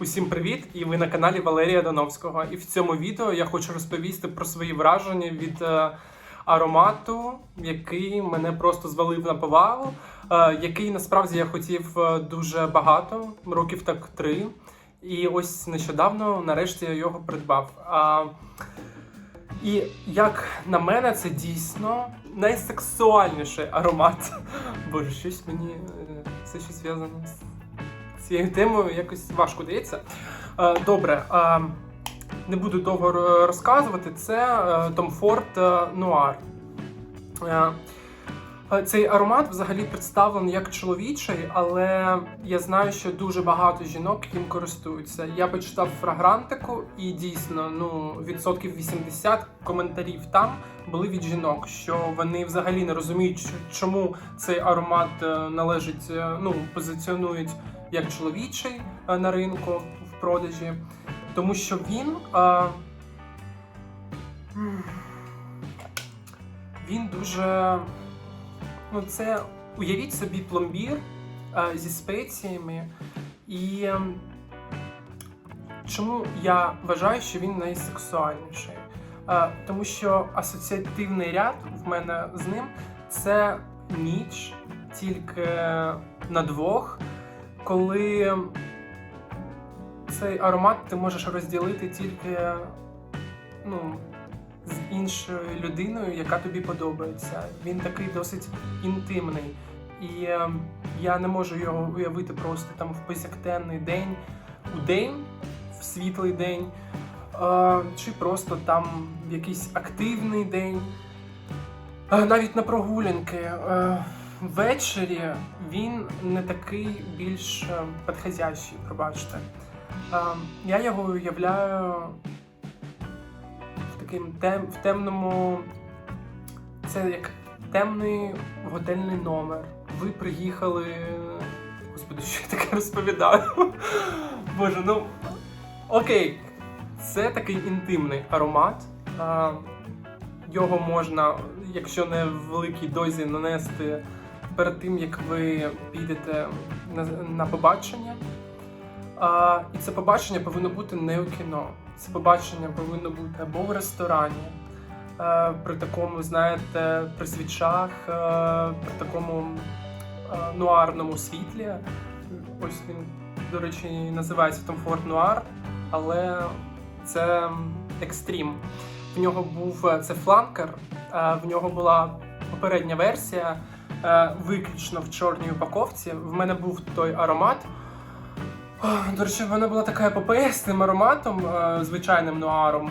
Усім привіт! І ви на каналі Валерія Доновського. І в цьому відео я хочу розповісти про свої враження від е, аромату, який мене просто звалив на повалу, е, який насправді я хотів е, дуже багато, років так три. І ось нещодавно, нарешті, я його придбав. А, і як на мене, це дійсно найсексуальніший аромат. Боже, щось мені е, це щось зв'язано з цією темою якось важко дається. Е, Добре, е, не буду довго розказувати. Це Томфорд Tom Цей аромат взагалі представлений як чоловічий, але я знаю, що дуже багато жінок їм користуються. Я почитав фрагрантику, і дійсно, ну, відсотків 80 коментарів там були від жінок, що вони взагалі не розуміють, чому цей аромат е, належить, е, ну, позиціонують як чоловічий е, на ринку в продажі, тому що він. е, м, Він дуже. Ну, це уявіть собі пломбір е, зі спеціями. І ем, чому я вважаю, що він найсексуальніший? Е, тому що асоціативний ряд в мене з ним це ніч тільки на двох, коли цей аромат ти можеш розділити тільки ну, з іншою людиною, яка тобі подобається. Він такий досить інтимний. І е, я не можу його уявити просто там в повсякденний день, у день, в світлий день, чи просто там в якийсь активний день, навіть на прогулянки. Ввечері він не такий більш е, підходящий, пробачте. Я його уявляю таким тем, в темному. Це як темний готельний номер. Ви приїхали. Господи, що я таке розповідаю? Боже, ну окей. Це такий інтимний аромат. Його можна, якщо не в великій дозі, нанести перед тим, як ви підете на, на побачення. А, і це побачення повинно бути не у кіно. Це побачення повинно бути або в ресторані, е, при такому, знаєте, при свічах, е, при такому е, нуарному світлі. Ось він, до речі, називається Tom Ford Noir, але це екстрім. В нього був це фланкер, е, в нього була попередня версія, виключно в чорній упаковці. В мене був той аромат. До речі, вона була така епопея з цим ароматом, е, звичайним нуаром,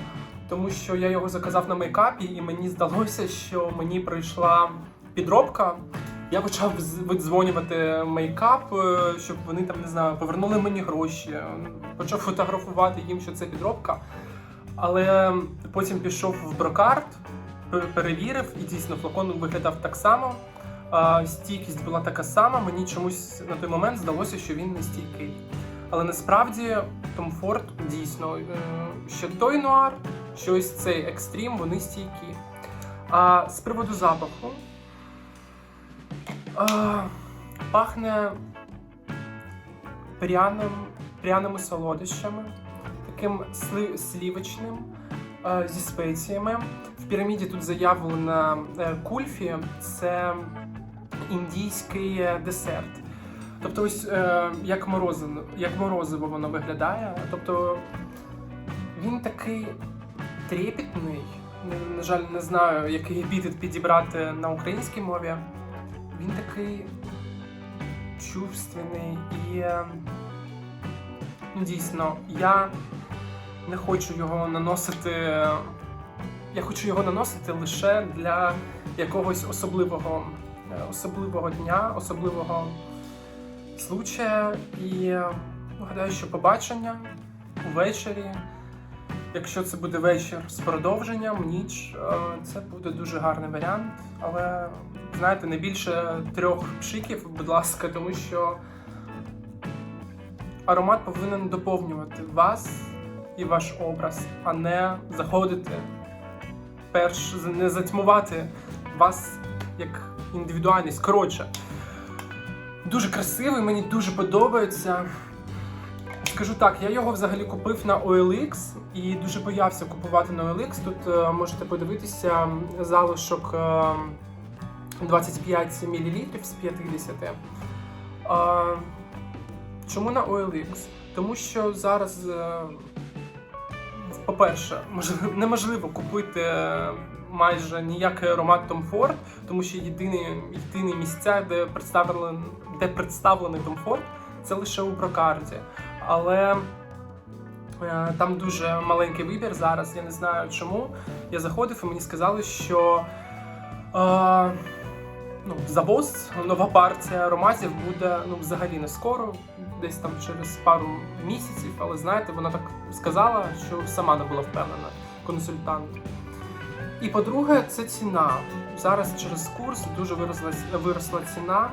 тому що я його заказав на мейкапі, і мені здалося, що мені прийшла підробка. Я почав видзвонювати мейкап, е, щоб вони там не знаю, повернули мені гроші. Почав фотографувати їм, що це підробка. Але потім пішов в брокарт, перевірив, і дійсно флакон виглядав так само. Стійкість була така сама. Мені чомусь на той момент здалося, що він не стійкий. Але насправді Tom Ford дійсно, е, що той нуар, що ось цей екстрім, вони стійкі. А з приводу запаху а, пахне пряним, пряними солодощами, таким слівочним е, зі спеціями. В піраміді тут заявлена е, кульфі, це індійський е, десерт. Тобто, ось е, як морозиво, як морозиво воно виглядає. Тобто він такий трепетний. На- жаль, не знаю, який епітет підібрати на українській мові. Він такий чувственний і е, ну, дійсно, я не хочу його наносити. Я хочу його наносити лише для якогось особливого, е, особливого дня, особливого случая. І гадаю, що побачення увечері. Якщо це буде вечір з продовженням, ніч, е, це буде дуже гарний варіант. Але знаєте, не більше трьох пшиків, будь ласка, тому що аромат повинен доповнювати вас і ваш образ, а не заходити перш не затьмувати вас як індивідуальність. Коротше, дуже красивий, мені дуже подобається. Скажу так, я його взагалі купив на OLX і дуже боявся купувати на OLX. Тут е, можете подивитися залишок е, 25 мл з 50. А, чому на OLX? Тому що зараз, е, по-перше, неможливо купити е, майже ніякий аромат Tom Ford, тому що єдині, єдині місця, де представлений, де представлений Tom Ford, це лише у прокарді. Але е, там дуже маленький вибір зараз, я не знаю чому. Я заходив і мені сказали, що е, ну, завоз, нова партія ароматів буде ну, взагалі не скоро, десь там через пару місяців, але знаєте, вона так сказала, що сама не була впевнена, консультант. І по-друге, це ціна. Зараз через курс дуже виросла, виросла ціна.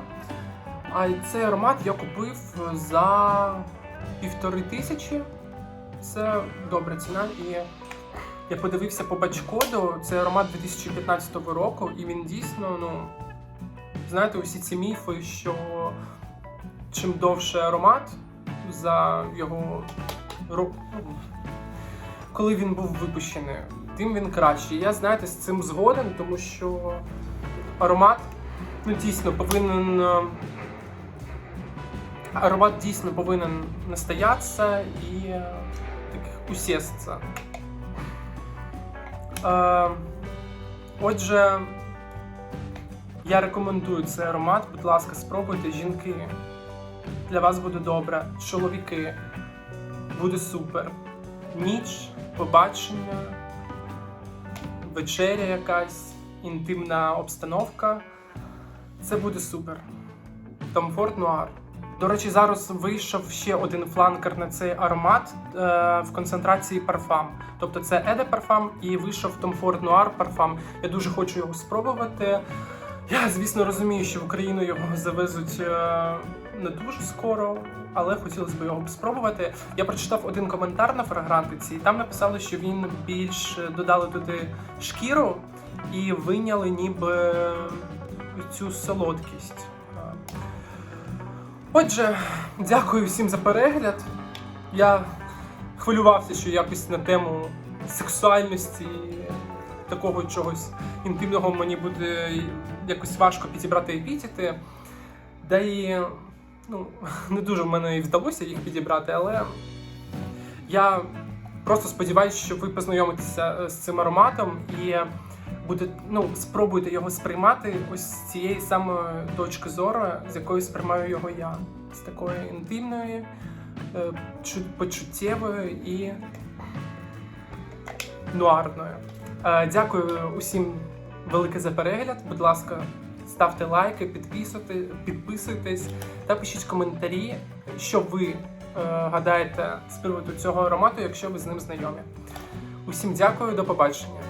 А цей аромат я купив за півтори тисячі. Це добра ціна. І я подивився по бачкоду. Це аромат 2015 року, і він дійсно, ну, знаєте, усі ці міфи, що чим довше аромат за його ну, коли він був випущений, тим він кращий. Я знаєте, з цим згоден, тому що аромат ну, дійсно повинен. е, Аромат дійсно повинен настоятися і е, так усісться. Е, отже, я рекомендую цей аромат. Будь ласка, спробуйте жінки. Для вас буде добре. Чоловіки. Буде супер. Ніч, побачення, вечеря якась, інтимна обстановка. Це буде супер. Ford Noir. До речі, зараз вийшов ще один фланкер на цей аромат е, в концентрації парфам. Тобто це Еде парфам і вийшов Ford Noir парфам. Я дуже хочу його спробувати. Я, звісно, розумію, що в Україну його завезуть е, не дуже скоро, але хотілося б його спробувати. Я прочитав один коментар на фрагрантиці, і там написали, що він більш додали туди шкіру і виняли ніби цю солодкість. Отже, дякую всім за перегляд. Я хвилювався, що якось на тему сексуальності, такого чогось інтимного мені буде якось важко підібрати епітети. Да і ну, не дуже в мене і вдалося їх підібрати, але я просто сподіваюся, що ви познайомитеся е, з цим ароматом і буде, ну, спробуйте його сприймати ось з цієї самої точки зору, з якої сприймаю його я. З такої інтимної, е, почуттєвої і нуарною. Е, Дякую усім велике за перегляд. Будь ласка, ставте лайки, підписуйтесь та пишіть коментарі, що ви е, гадаєте з приводу цього аромату, якщо ви з ним знайомі. Усім дякую, до побачення.